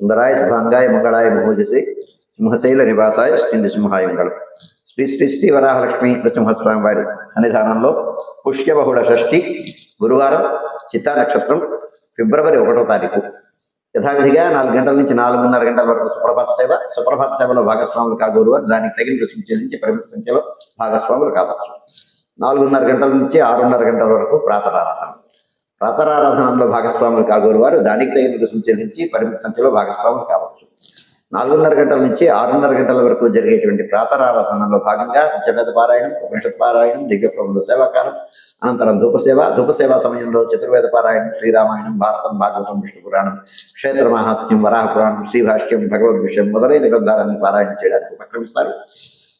సుందరాయ శుభాంగాయ మంగళాయ మహోజసి సింహశైల నివాసాయ శ్రీ నృసింహాయ మంగళం. శ్రీ శ్రీ శ్రీ వరాహలక్ష్మి నృసింహస్వామి వారి సన్నిధానంలో పుష్యబహుళ షష్ఠి గురువారం చిత్తా నక్షత్రం ఫిబ్రవరి ఒకటో తారీఖు. యథావిధిగా నాలుగు గంటల నుంచి నాలుగున్నర గంటల వరకు సుప్రభాత సేవ సుప్రభాత సేవలో భాగస్వాములు కాగోరువారు దానికి తగిన రుసుము చెల్లించి పరిమిత సంఖ్యలో భాగస్వాములు కావచ్చు. నాలుగున్నర గంటల నుంచి ఆరున్నర గంటల వరకు ప్రాతరారాధన. ప్రాతరారాధనలో భాగస్వాములు కాగోరు వారు. దానికి తగిన రుసుము చెల్లించి పరిమిత సంఖ్యలో భాగస్వాములు కావచ్చు. నాలుగున్నర గంటల నుంచి ఆరున్నర గంటల వరకు జరిగేటువంటి ప్రాతరారాధనలో భాగంగా నిత్యవేద పారాయణం ఉపనిషత్ పారాయణం దివ్యప్రభుల సేవాకాలం అనంతరం ధూపసేవ. ధూపసేవ సమయంలో చతుర్వేద పారాయణం శ్రీరామాయణం భారతం భాగవతం విష్ణు పురాణం క్షేత్ర మహాత్మ్యం వరాహ పురాణం శ్రీభాష్యం భగవద్ విషయం మొదలైన గ్రంథాలన్నీ పారాయణం చేయడానికి ఉపక్రమిస్తారు.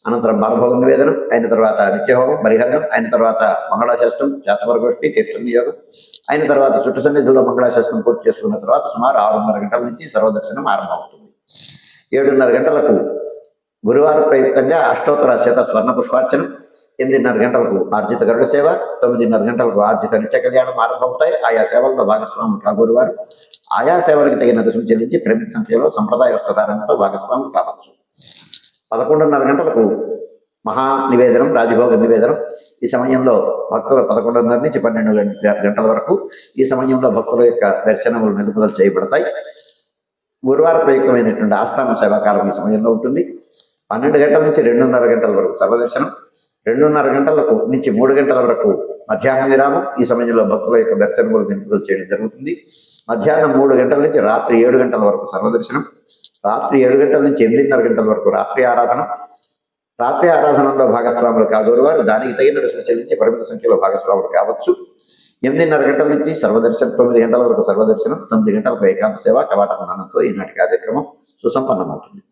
అనంతరం బాలభోగ నివేదనం అయిన తర్వాత నిత్యహోమం పరిహరణం అయిన తర్వాత మంగళాశాస్త్రం శాతవరగోష్ఠి తీర్థం నియోగం అయిన తర్వాత చుట్టు సన్నిధిలో మంగళాశాస్త్రం పూర్తి చేసుకున్న తర్వాత సుమారు ఆరున్నర గంటల నుంచి సర్వదర్శనం ఆరంభమవుతుంది. ఏడున్నర గంటలకు గురువారం ప్రయుక్తంగా అష్టోత్తర శత స్వర్ణ పుష్పార్చనం ఎనిమిదిన్నర గంటలకు ఆర్జిత గరుడ సేవ తొమ్మిదిన్నర గంటలకు ఆర్జిత నిత్య కళ్యాణం ఆరంభమవుతాయి. ఆయా సేవలతో భాగస్వాములు కాగోరువారు ఆయా సేవలకు తగిన రుసుము చెల్లించి ప్రేమిత సంఖ్యలో సంప్రదాయ వస్త్రధారణతో భాగస్వాములు కావచ్చు. పదకొండున్నర గంటలకు మహా నివేదనం రాజభోగ నివేదనం. ఈ సమయంలో భక్తుల పదకొండున్నర నుంచి పన్నెండు గంటల వరకు ఈ సమయంలో భక్తుల యొక్క దర్శనములు నిలుపుదల చేయబడతాయి. గురువార ప్రయుక్తమైనటువంటి ఆస్థాన సేవాకాలం ఈ సమయంలో ఉంటుంది. పన్నెండు గంటల నుంచి రెండున్నర గంటల వరకు సర్వదర్శనం. రెండున్నర గంటలకు నుంచి మూడు గంటల వరకు మధ్యాహ్న విరామం ఈ సమయంలో భక్తుల యొక్క దర్శనములు నిలుపుదల చేయడం జరుగుతుంది. మధ్యాహ్నం మూడు గంటల నుంచి రాత్రి ఏడు గంటల వరకు సర్వదర్శనం రాత్రి ఏడు గంటల నుంచి ఎనిమిదిన్నర గంటల వరకు రాత్రి ఆరాధన. రాత్రి ఆరాధనలో భాగస్వాములు కాదోరు వారు దానికి తగిన రుసుము చెల్లించి పరిమిత సంఖ్యలో భాగస్వాములు కావచ్చు. ఎనిమిదిన్నర గంటల నుంచి సర్వదర్శనం తొమ్మిది గంటల వరకు సర్వదర్శనం తొమ్మిది గంటలకు ఏకాంత సేవ కవాట మననంతో ఈనాటి కార్యక్రమం సుసంపన్నమవుతుంది.